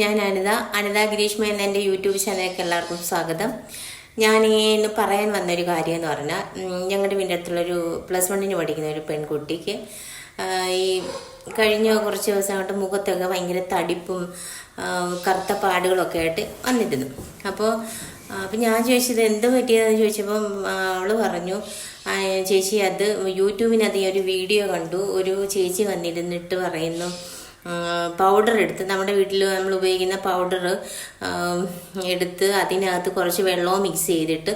ഞാൻ അനിത അനിത ഗിരീഷ്മ എന്ന എന്റെ യൂട്യൂബ് ചാനലിലേക്ക് എല്ലാവർക്കും സ്വാഗതം. ഞാൻ ഇന്ന് പറയാൻ വന്നൊരു കാര്യം എന്ന് പറഞ്ഞാൽ ഞങ്ങളുടെ വീടിന്റെ അടുത്തുള്ളൊരു പ്ലസ് വണ്ണിന് പഠിക്കുന്ന ഒരു പെൺകുട്ടിക്ക് ഈ കഴിഞ്ഞ കുറച്ച് ദിവസമായിട്ട് മുഖത്തൊക്കെ ഭയങ്കര തടിപ്പും കറുത്ത പാടുകളൊക്കെ ആയിട്ട് വന്നിരുന്നു. അപ്പോൾ അപ്പം ഞാൻ ചോദിച്ചത് എന്ത് പറ്റിയതെന്ന് ചോദിച്ചപ്പം അവൾ പറഞ്ഞു ചേച്ചി അത് യൂട്യൂബിനകത്ത് ഈ ഒരു വീഡിയോ കണ്ടു ഒരു ചേച്ചി വന്നിരുന്നിട്ട് പറയുന്നു പൗഡർ എടുത്ത് നമ്മുടെ വീട്ടിൽ നമ്മൾ ഉപയോഗിക്കുന്ന പൗഡർ എടുത്ത് അതിനകത്ത് കുറച്ച് വെള്ളവും മിക്സ് ചെയ്തിട്ട്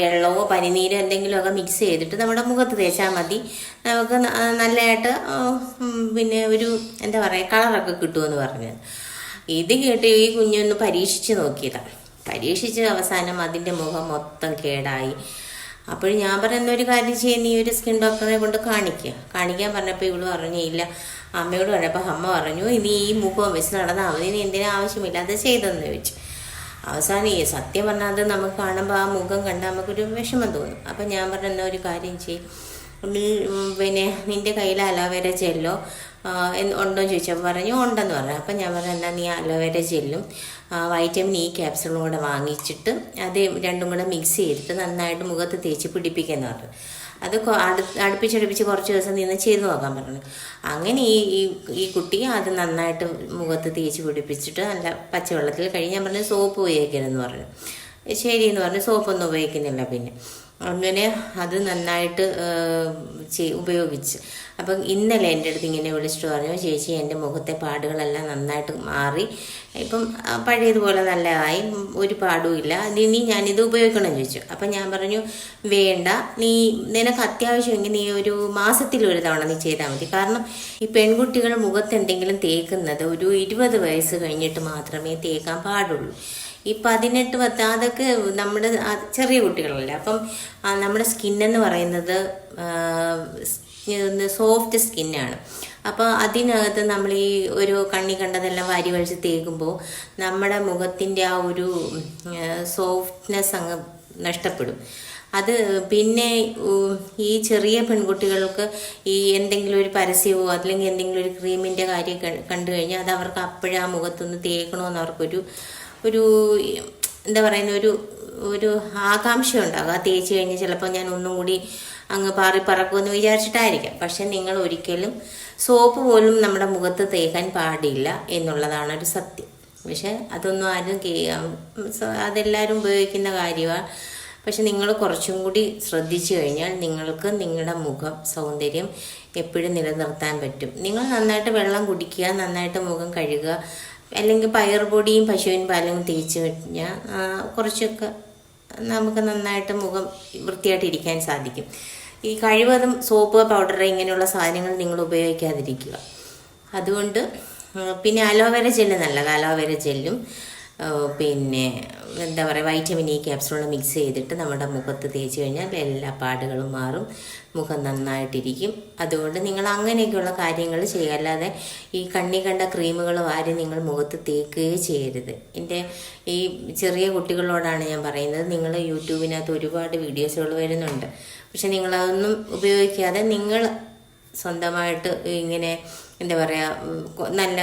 വെള്ളമോ പനിനീരോ എന്തെങ്കിലുമൊക്കെ മിക്സ് ചെയ്തിട്ട് നമ്മുടെ മുഖത്ത് തേച്ചാൽ മതി. നമുക്ക് നല്ലതായിട്ട് പിന്നെ ഒരു എന്താ പറയുക കളറൊക്കെ കിട്ടുമെന്ന് പറഞ്ഞത് ഇത് കേട്ട് ഈ കുഞ്ഞൊന്ന് പരീക്ഷിച്ച് നോക്കിയതാണ് പരീക്ഷിച്ച് അവസാനം അതിന്റെ മുഖം മൊത്തം കേടായി. അപ്പോൾ ഞാൻ പറയുന്ന ഒരു കാര്യം ചെയ്യാൻ നീ ഒരു സ്കിൻ ഡോക്ടറെ കൊണ്ട് കാണിക്കുക കാണിക്കാൻ പറഞ്ഞപ്പോൾ ഇവൾ പറഞ്ഞു ഇല്ല. അമ്മയോട് പറഞ്ഞപ്പോൾ അമ്മ പറഞ്ഞു ഇനി ഈ മുഖം വെച്ച് നടന്നാൽ മതി നീ എന്തിനാ ആവശ്യമില്ലാതെ ചെയ്തെന്ന് ചോദിച്ചു. അവസാനം ഈ സത്യം പറഞ്ഞാൽ അത് നമുക്ക് കാണുമ്പോൾ ആ മുഖം കണ്ടാൽ നമുക്കൊരു വിഷമം തോന്നും. അപ്പം ഞാൻ പറഞ്ഞ ഒരു കാര്യം ചെയ്യും. പിന്നെ നിന്റെ കയ്യിൽ അലോവേര ജെല്ലോ ഉണ്ടോ എന്ന് ചോദിച്ചപ്പോൾ പറഞ്ഞു ഉണ്ടെന്ന് പറഞ്ഞു. അപ്പം ഞാൻ പറഞ്ഞു എന്നാൽ നീ അലോവേര ജെല്ലും വൈറ്റമിൻ ഇ ക്യാപ്സൂളും കൂടെ വാങ്ങിച്ചിട്ട് അത് രണ്ടും കൂടെ മിക്സ് ചെയ്തിട്ട് നന്നായിട്ട് മുഖത്ത് തേച്ച് പിടിപ്പിക്കാന്ന് പറഞ്ഞു. അത് അടുപ്പിച്ചടുപ്പിച്ച് കുറച്ച് ദിവസം നിന്ന് ചെയ്ത് നോക്കാൻ പറഞ്ഞു. അങ്ങനെ ഈ ഈ കുട്ടി അത് നന്നായിട്ട് മുഖത്ത് തേച്ച് പിടിപ്പിച്ചിട്ട് നല്ല പച്ചവെള്ളത്തിൽ കഴിഞ്ഞ് ഞാൻ പറഞ്ഞു സോപ്പ് ഉപയോഗിക്കരുതെന്ന് പറഞ്ഞു. ശരി എന്ന് പറഞ്ഞു സോപ്പൊന്നും ഉപയോഗിക്കുന്നില്ല പിന്നെ. അങ്ങനെ അത് നന്നായിട്ട് ഉപയോഗിച്ച്. അപ്പം ഇന്നലെ എന്റെ അടുത്ത് ഇങ്ങനെ വിളിച്ചിട്ട് പറഞ്ഞു ചേച്ചി എന്റെ മുഖത്തെ പാടുകളെല്ലാം നന്നായിട്ട് മാറി. ഇപ്പം പഴയതുപോലെ നല്ലതായി. ഒരു പാടുമില്ല ഇനി ഞാനിത് ഉപയോഗിക്കണം ചോദിച്ചു. അപ്പം ഞാൻ പറഞ്ഞു വേണ്ട. നീ നിനക്ക് അത്യാവശ്യമെങ്കിൽ നീ ഒരു മാസത്തിൽ ഒരു തവണ നീ ചെയ്താൽ മതി. കാരണം ഈ പെൺകുട്ടികൾ മുഖത്ത് എന്തെങ്കിലും തേക്കുന്നത് ഒരു ഇരുപത് വയസ്സ് കഴിഞ്ഞിട്ട് മാത്രമേ തേക്കാൻ പാടുള്ളൂ. ഈ പതിനെട്ട് പത്ത് അതൊക്കെ നമ്മുടെ ചെറിയ കുട്ടികളല്ലേ. അപ്പം നമ്മുടെ സ്കിന്നെന്ന് പറയുന്നത് സോഫ്റ്റ് സ്കിന്നാണ്. അപ്പോൾ അതിനകത്ത് നമ്മൾ ഈ ഒരു കണ്ണി കണ്ടതെല്ലാം വാരി വലിച്ച് തേക്കുമ്പോൾ നമ്മുടെ മുഖത്തിന്റെ ആ ഒരു സോഫ്റ്റ്നെസ് അങ്ങ് നഷ്ടപ്പെടും. അത് പിന്നെ ഈ ചെറിയ പെൺകുട്ടികൾക്ക് ഈ എന്തെങ്കിലും ഒരു പരസ്യമോ അല്ലെങ്കിൽ എന്തെങ്കിലും ഒരു ക്രീമിന്റെ കാര്യം കണ്ടു കഴിഞ്ഞാൽ അത് അവർക്ക് അപ്പോഴേ ആ മുഖത്തൊന്ന് തേക്കണമെന്ന് അവർക്കൊരു ഒരു എന്താ പറയുന്ന ഒരു ഒരു ആകാംക്ഷ ഉണ്ടാകും ആ തേച്ച് കഴിഞ്ഞ് ചിലപ്പോൾ ഞാൻ ഒന്നും കൂടി അങ്ങ് പാറി പറക്കുമെന്ന് വിചാരിച്ചിട്ടായിരിക്കാം. പക്ഷെ നിങ്ങൾ ഒരിക്കലും സോപ്പ് പോലും നമ്മുടെ മുഖത്ത് തേക്കാൻ പാടില്ല എന്നുള്ളതാണ് ഒരു സത്യം. പക്ഷെ അതൊന്നും ആരും അതെല്ലാവരും ഉപയോഗിക്കുന്ന കാര്യമാണ് പക്ഷെ നിങ്ങൾ കുറച്ചും കൂടി ശ്രദ്ധിച്ചു കഴിഞ്ഞാൽ നിങ്ങൾക്ക് നിങ്ങളുടെ മുഖം സൗന്ദര്യം എപ്പോഴും നിലനിർത്താൻ പറ്റും. നിങ്ങൾ നന്നായിട്ട് വെള്ളം കുടിക്കുക നന്നായിട്ട് മുഖം കഴുകുക അല്ലെങ്കിൽ പയർ പൊടിയും പശുവിൻ പാലും തേച്ച് കഴിഞ്ഞാൽ കുറച്ചൊക്കെ നമുക്ക് നന്നായിട്ട് മുഖം വൃത്തിയായിട്ട് ഇരിക്കാൻ സാധിക്കും. ഈ കഴിവതും സോപ്പ് പൗഡർ ഇങ്ങനെയുള്ള സാധനങ്ങൾ നിങ്ങൾ ഉപയോഗിക്കാതിരിക്കുക. അതുകൊണ്ട് പിന്നെ അലോവേര ജെല്ല് നല്ലത്. അലോവേര ജെല്ലും പിന്നെ എന്താ പറയുക വൈറ്റമിൻ ഇ ക്യാപ്സുൾ മിക്സ് ചെയ്തിട്ട് നമ്മുടെ മുഖത്ത് തേച്ച് കഴിഞ്ഞാൽ എല്ലാ പാടുകളും മാറും. മുഖം നന്നായിട്ടിരിക്കും. അതുകൊണ്ട് നിങ്ങൾ അങ്ങനെയൊക്കെയുള്ള കാര്യങ്ങൾ ചെയ്യുക. അല്ലാതെ ഈ കണ്ണി കണ്ട ക്രീമുകൾ വാരി നിങ്ങൾ മുഖത്ത് തേക്കുകയേ ചെയ്യരുത്. എന്റെ ഈ ചെറിയ കുട്ടികളോടാണ് ഞാൻ പറയുന്നത്. നിങ്ങൾ യൂട്യൂബിനകത്ത് ഒരുപാട് വീഡിയോസുകൾ വരുന്നുണ്ട്. പക്ഷെ നിങ്ങളതൊന്നും ഉപയോഗിക്കാതെ നിങ്ങൾ സ്വന്തമായിട്ട് ഇങ്ങനെ എന്താ പറയുക നല്ല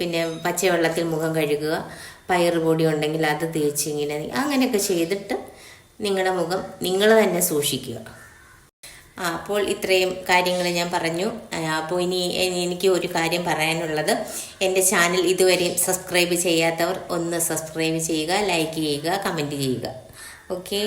പിന്നെ പച്ചവെള്ളത്തിൽ മുഖം കഴുകുക. പയറ് പൊടി ഉണ്ടെങ്കിൽ അത് തേച്ച് ഇങ്ങനെ അങ്ങനെയൊക്കെ ചെയ്തിട്ട് നിങ്ങളുടെ മുഖം നിങ്ങൾ തന്നെ സൂക്ഷിക്കുക. അപ്പോൾ ഇത്രയും കാര്യങ്ങൾ ഞാൻ പറഞ്ഞു. അപ്പോൾ ഇനി എനിക്ക് ഒരു കാര്യം പറയാനുള്ളത്. എന്റെ ചാനൽ ഇതുവരെയും സബ്സ്ക്രൈബ് ചെയ്യാത്തവർ ഒന്ന് സബ്സ്ക്രൈബ് ചെയ്യുക ലൈക്ക് ചെയ്യുക കമന്റ് ചെയ്യുക. ഓക്കെ?